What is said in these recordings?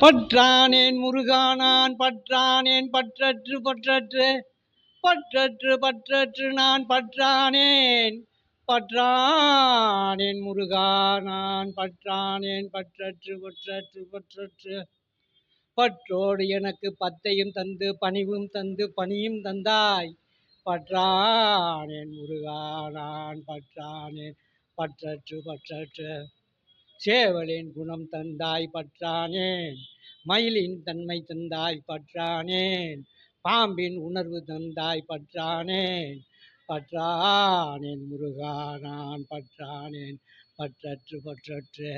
பற்றானேன் முருகானான் பற்றானேன் பற்றற்று பற்றற்று பற்றற்று பற்றற்று நான் பற்றானேன். பற்றானேன் முருகானான் பற்றானேன் பற்றற்று பற்றற்று பற்றற்று. பற்றோடு எனக்கு பத்தையும் தந்து பணிவும் தந்து பணியும் தந்தாய். பற்றானேன் முருகானான் பற்றானேன் பற்றற்று பற்றற்று. சேவலின் குணம் தந்தாய் பற்றானேன் மயிலின் தன்மை தந்தாய் பற்றானேன் பாம்பின் உணர்வு தந்தாய் பற்றானேன் பற்றானேன் முருகா நான் பற்றானேன் பற்றற்று பற்றற்று.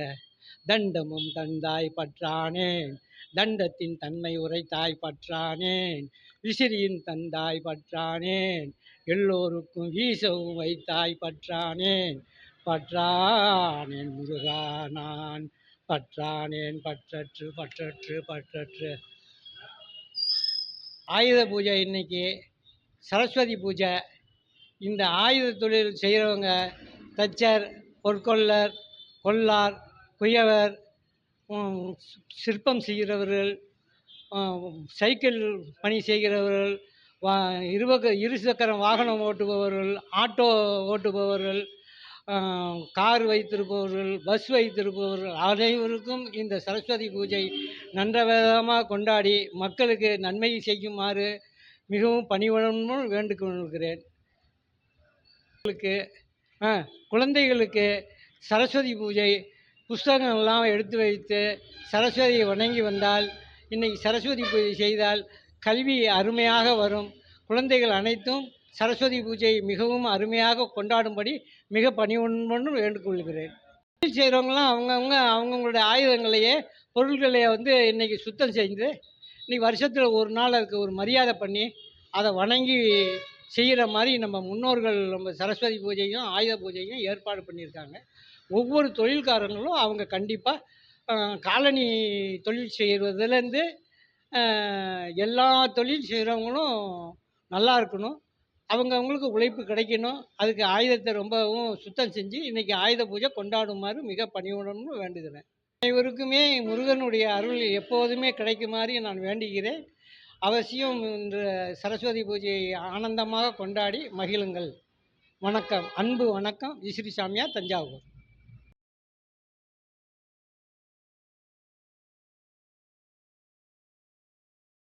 தண்டமும் தந்தாய் பற்றானேன் தண்டத்தின் தன்மை உரைத்தாய் பற்றானேன் விசிறியின் தந்தாய் பற்றானேன் எல்லோருக்கும் வீசவும் வைத்தாய் பற்றானேன் பற்றானேன் முருகா நான். பற்றானேன் பற்றற்று பற்றற்று பற்றற்று. ஆயுத பூஜை இன்னைக்கு. சரஸ்வதி பூஜை. இந்த ஆயுத தொழில் செய்கிறவங்க தச்சர் பொற்கொள்ளர் கொல்லார் குயவர் சிற்பம் செய்கிறவர்கள் சைக்கிள் பணி செய்கிறவர்கள் வா இருபக்க இருசக்கர வாகனம் ஓட்டுபவர்கள் ஆட்டோ ஓட்டுபவர்கள் கார் வைத்திருப்பவர்கள் பஸ் வைத்திருப்பவர்கள் அனைவருக்கும் இந்த சரஸ்வதி பூஜை நன்றவிதமாக கொண்டாடி மக்களுக்கு நன்மை செய்யுமாறு மிகவும் பணிவுடன் வேண்டுகொள்கிறேன் குழந்தைகளுக்கு குழந்தைகளுக்கு சரஸ்வதி பூஜை புஸ்தகங்கள்லாம் எடுத்து வைத்து சரஸ்வதியை வணங்கி வந்தால் இன்னைக்கு சரஸ்வதி பூஜை செய்தால் கல்வி அருமையாக வரும். குழந்தைகள் அனைத்தும் சரஸ்வதி பூஜையை மிகவும் அருமையாக கொண்டாடும்படி மிக பணிவுடன் வேண்டுகொள்கிறேன். தொழில் செய்கிறவங்களாம் அவங்கவுங்க அவங்கவுங்களுடைய ஆயுதங்களையே பொருள்களையே வந்து இன்றைக்கி சுத்தம் செஞ்சு இன்றைக்கி வருஷத்தில் ஒரு நாள் அதுக்கு ஒரு மரியாதை பண்ணி அதை வணங்கி செய்கிற மாதிரி நம்ம முன்னோர்கள் நம்ம சரஸ்வதி பூஜையும் ஆயுத பூஜையும் ஏற்பாடு பண்ணியிருக்காங்க. ஒவ்வொரு தொழில்காரங்களும் அவங்க கண்டிப்பாக காலனி தொழில் செய்கிறதுலேருந்து எல்லா தொழில் செய்கிறவங்களும் நல்லா இருக்கணும். அவங்கவுங்களுக்கு உழைப்பு கிடைக்கணும். அதுக்கு ஆயுதத்தை ரொம்பவும் சுத்தம் செஞ்சு இன்றைக்கி ஆயுத பூஜை கொண்டாடுமாறு மிக பணிவுடன் வேண்டுகிறேன். அனைவருக்குமே முருகனுடைய அருள் எப்போதுமே கிடைக்குமாறு நான் வேண்டுகிறேன். அவசியம் இந்த சரஸ்வதி பூஜையை ஆனந்தமாக கொண்டாடி மகிழுங்கள். வணக்கம். அன்பு வணக்கம். விசிறி சாமியார் தஞ்சாவூர்.